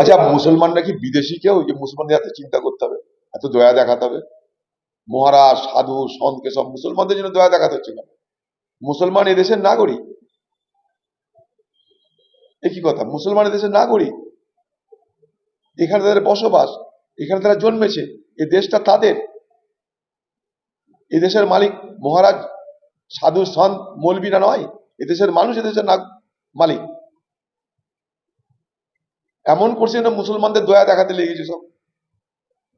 আচ্ছা মুসলমানরা কি বিদেশি কেউ? যে মুসলমানদের হাতে চিন্তা করতে হবে, এত দয়া দেখাতে হবে। মহারাজ, সাধু সন্তকে সব মুসলমানদের জন্য দয়া দেখাতে হচ্ছে কেন? মুসলমান এদেশের নাগরিক। একই কথা? মুসলমান এদেশের নাগরিক। এখানে তাদের বসবাস, এখানে তারা জন্মেছে, এ দেশটা তাদের। এদেশের মালিক মহারাজ, সাধু, সন্ত, মৌলবীরা নয়, এদেশের মানুষ এদেশের মালিক। এমন করছে না মুসলমানদের দয়া দেখাতে লেগেছে সব।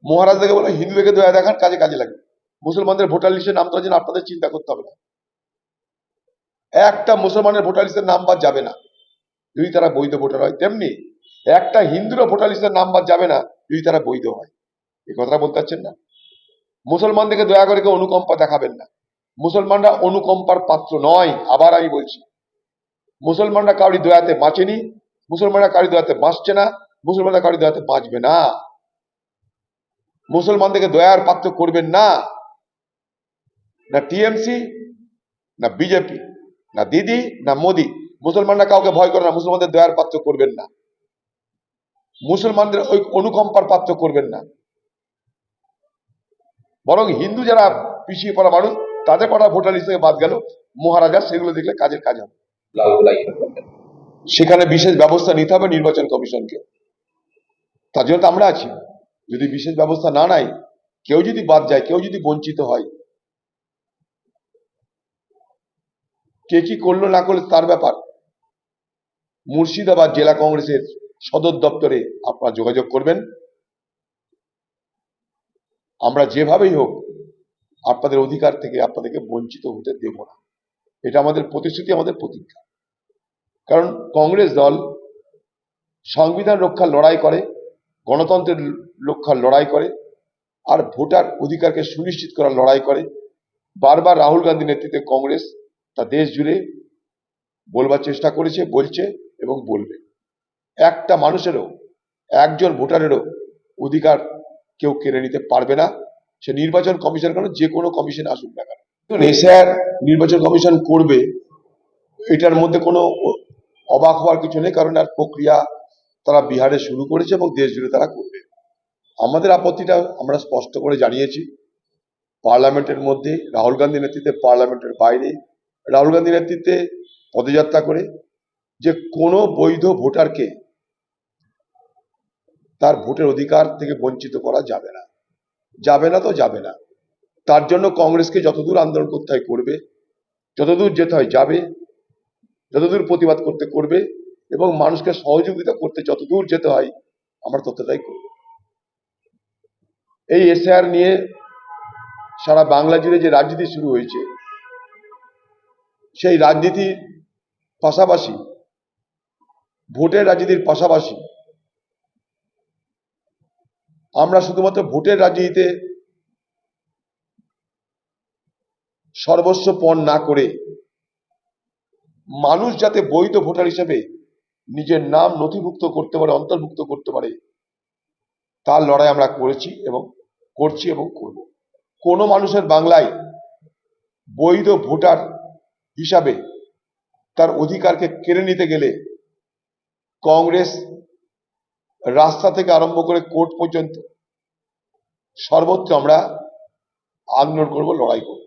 মহারাজদেরকে বলে হিন্দুদেরকে দয়া দেখান, কাজে কাজে লাগে। মুসলমানদের ভোটার লিস্টে নাম তোলার জন্য আপনাদের চিন্তা করতে হবে না। একটা মুসলমানের ভোটার লিস্টের নাম বাদ যাবে না। যদি তারা বৈধ ভোটার হয়, তেমনি একটা হিন্দুরও ভোটার লিস্টের নাম বাদ যাবে না, যদি তারা বৈধ হয়। এ কথাটা বলতে পারছেন না? মুসলমানদেরকে দয়া করে কেউ অনুকম্পা দেখাবেন না। মুসলমানরা অনুকম্পার পাত্র নয়, আবার আমি বলছি। মুসলমানরা কাউরি দয়াতে বাঁচেনি মুসলমানরা কারি দয়াতে বাঁচছে না, মুসলমানরা কারি দয়াতে বাঁচবে না। মুসলমানদেরকে দয়ার পাত্র করবেন না। না টিএমসি, না বিজেপি, না দিদি, না মোদি, মুসলমানরা কাউকে ভয় করে না, মুসলমানদের দয়ার পাত্র করবেন না। মুসলমানদের ওই অনুকম্পার পাত্র করবেন না। বরং হিন্দু যারা পিছিয়ে পড়া মানুষ, তাদের কটা ভোটার হিসেবে বাদ গেল, মহারাজা, সেগুলো দেখলে কাজের কাজ হবে। সেখানে বিশেষ ব্যবস্থা নিতে হবে নির্বাচন কমিশনকে। তার জন্য তো আমরা আছি। যদি বিশেষ ব্যবস্থা না নাই কেউ যদি বাদ যায়, কেউ যদি বঞ্চিত হয়, কে কি করল না করল তার ব্যাপার। মুর্শিদাবাদ জেলা কংগ্রেসের সদর দপ্তরে আপনারা যোগাযোগ করবেন। আমরা যেভাবেই হোক আপনাদের অধিকার থেকে আপনাদেরকে বঞ্চিত হতে দেব না। এটা আমাদের প্রতিশ্রুতি, আমাদের প্রতিজ্ঞা। কারণ কংগ্রেস দল সংবিধান রক্ষার লড়াই করে, গণতন্ত্রের রক্ষার লড়াই করে, আর ভোটার অধিকারকে সুনিশ্চিত করার লড়াই করে। বারবার রাহুল গান্ধী নেতৃত্বে কংগ্রেস তা দেশ জুড়ে বলবার চেষ্টা করেছে, বলছে এবং বলবে। একটা মানুষেরও, একজন ভোটারেরও অধিকার কেউ কেড়ে নিতে পারবে না। সে নির্বাচন কমিশন কেন, যে কোনো কমিশন আসুক না কেন। এসআর নির্বাচন কমিশন করবে, এটার মধ্যে কোনো অবাক হওয়ার কিছু নেই, কারণ আর প্রক্রিয়া তারা বিহারে শুরু করেছে এবং দেশ জুড়ে তারা করবে। আমাদের আপত্তিটা আমরা স্পষ্ট করে জানিয়েছি। পার্লামেন্টের মধ্যে, রাহুল গান্ধী নেতৃত্বে, পার্লামেন্টের বাইরে। রাহুল গান্ধী নেতৃত্বে পদযাত্রা করে যে কোনো বৈধ ভোটারকে তার ভোটের অধিকার থেকে বঞ্চিত করা যাবে না। যাবে না তো যাবে না। তার জন্য কংগ্রেসকে যতদূর আন্দোলন করতে হয় করবে, যতদূর যেতে হয় যাবে যতদূর প্রতিবাদ করতে করবে এবং মানুষকে সহযোগিতা করতে যতদূর যেতে হয়, আমরা ততটাই করব। এই এসআর নিয়ে সারা বাংলা জুড়ে যে রাজনীতি শুরু হয়েছে, সেই রাজনীতির পাশাপাশি, ভোটের রাজনীতির পাশাপাশি, আমরা শুধুমাত্র ভোটের রাজনীতিতে সর্বস্ব পণ না করে মানুষ যাতে বৈধ ভোটার হিসেবে নিজের নাম নথিভুক্ত করতে পারে, অন্তর্ভুক্ত করতে পারে, তার লড়াই আমরা করেছি এবং করছি এবং করব। কোনো মানুষের বাংলায় বৈধ ভোটার হিসাবে তার অধিকারকে কেড়ে নিতে গেলে কংগ্রেস রাস্তা থেকে আরম্ভ করে কোর্ট পর্যন্ত সর্বত্র আমরা আন্দোলন করব, লড়াই করব।